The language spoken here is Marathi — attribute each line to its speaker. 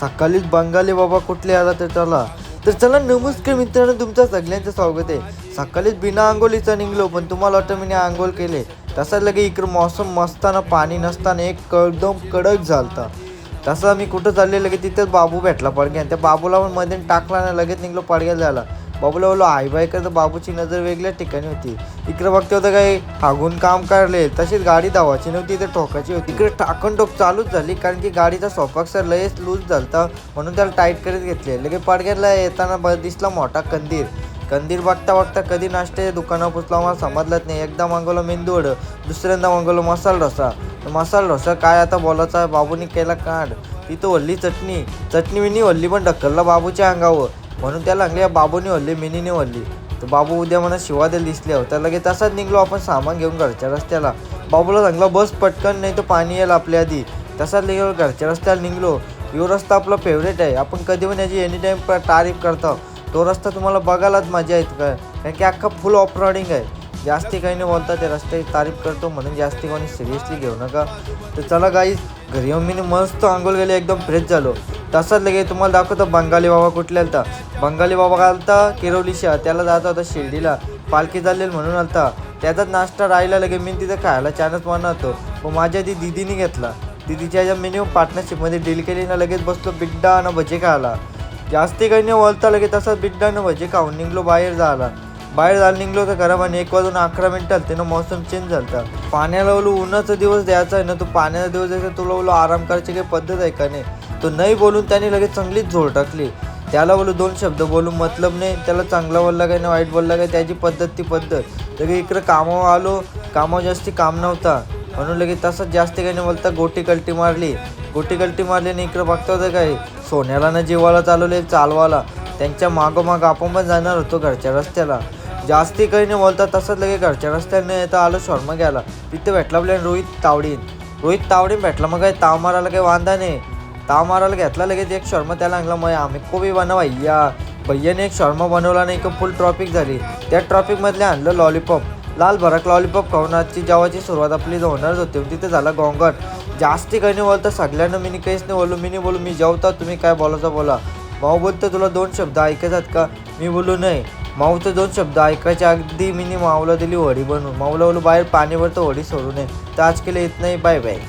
Speaker 1: सकाळीच बंगाली बाबा कुठले आला तर चला. तर चला नमस्कार मित्रांनो तुमचं सगळ्यांचं स्वागत आहे. सकाळीच बिना आंघोळीचा निघलो पण तुम्हाला वाटतं मी आंघोळ केले. तसं लगे इकडं मौसम मस्ताना पाणी नसताना एक एकदम कडक झालता. तसं मी कुठं चाललेलं लगे तिथेच बाबू भेटला पडग्यान. त्या बाबूला पण मध्ये टाकला ना लगेच निघलो पडग्यात झाला बाबूला बोलो आई बाई तर बाबूची नजर वेगळ्या ठिकाणी होती. इकडे बघते होतं काही हागून काम काढले तशीच गाडी धावायची नव्हती इथे ठोकायची होती. इकडे टाकण टोक चालूच झाली कारण की गाडीचा सर लयच लूज झालता म्हणून त्याला टाईट करीत घेतले. लगे पडग्याला येताना दिसला मोठा कंदीर कंदीर बघता बघता कधी नाश्ते दुकानावर पुसला मला समजलंच नाही. एकदा मागवलं मेंदू वडं दुसऱ्यांदा मागवलं मसाला डोसा. मसाला डोसा काय आता बोलायचा? आहे बाबूनी केला कांड. तिथं वल्ली चटणी. चटणी विनी वल्ली पण ढकलला बाबूच्या अंगावर. म्हणून त्याला लागले बाबूनी वल्ली मिनीने वल्ली तर बाबू उद्या मला शिवादेल दिसले हो. तर लगेच तसाच निघलो आपण सामान घेऊन घरच्या रस्त्याला. बाबूला सांगलं बस पटकन नाही तर पाणी येईल आपल्या आधी. तसाच निघलो घरच्या रस्त्याला निघलो. यो रस्ता आपला फेवरेट आहे. आपण कधी पण याची एनी टाईम तारीफ करतो. तो रस्ता तुम्हाला बघायलाच मजा येत काय कारण की अख्खा फुल ऑफ रोडिंग आहे. जास्ती काही नाही बोलता ते रस्त्याची तारीफ करतो म्हणून जास्ती कोणी सिरियसली घेऊ नका. तर चला गाई घरी येऊन मी मस्त आंघोळ गेले एकदम फ्रेश झालो. तसंच लगे तुम्हाला दाखवतो बंगाली बाबा कुठल्या आलता. बंगाली बाबा आलता? किरवली त्याला जात होता शिर्डीला. पालखी चाललेली म्हणून आलता. त्याचाच नाश्ता राहिला लगे मी तिथं खायला छानच होतो व माझ्या ती दिदीने घेतला. दिदीच्या ज्या मेन्यू पार्टनरशिपमध्ये डील केली ना लगेच बसलो बिड्डा आणि भजे खायला. जास्ती काही नाही बोलता लगे तसंच बिड्डा आणि भजे खाऊन निघलो बाहेर जायला. बाहेर जायला निघलो तर घरा आणि एक वाजून अकरा मिनिटं आलते त्यानं मौसम चेंज झालता. पाण्याला बोलू उन्हाचा दिवस द्यायचा आहे ना तो पाण्याचा दिवस द्यायचा तुला बोलू आराम करायची काही पद्धत आहे का नाही? तो नाही बोलून त्याने लगेच चांगलीच झोड टाकली. त्याला बोलू दोन शब्द बोलून मतलब नाही. त्याला चांगला बोलला काय नाही वाईट बोलला काय त्याची पद्धत ती पद्धत. लगे इकडं कामावर आलो कामावर जास्ती काम नव्हता. म्हणून लगे तसंच जास्त काही नाही बोलता गोटी कलटी मारली. गोटी कलटी मारली आणि इकडं बघता होतं काय सोन्याला ना जीवाला चालवले चालवाला. त्यांच्या मागोमाग आपण पण जाणार होतो घरच्या रस्त्याला. जास्ती काही नाही बोलता तसंच लगे घरच्या रस्त्याने येतं आलो शर्मा घ्यायला. तिथे भेटला आपल्या रोहित तावडीन. रोहित तावडीन भेटला मग काय ताव मारायला काही वांदा नाही. ताव मारायला घेतला लगेच एक शर्मा त्याला लागला मग आम्ही कोबी बनवा भैया. भैयाने एक शर्मा बनवला नाही का फुल ट्रॉफिक झाली. त्या ट्रॉफिकमधले आणलं लॉलीपॉप लाल भरक लॉलीपॉप खाऊन आजची सुरुवात आपली होणारच होती तिथे झाला गोंगाट. जास्ती काही नाही बोलता सगळ्यांना मी काहीच नाही बोलू मी नाही बोलू मी जेवता तुम्ही काय बोलायचं बोला. भाऊ बोलतो तुला दोन शब्द ऐकायचात का? मी बोलू नाही. माऊचे दोन शब्द ऐकायच्या अगदी मी माऊला दिली होडी बनवून माऊला बोलू बाहेर पाणी भरतो होडी सोडू नये तर आज केलं येत नाही बाय बाय.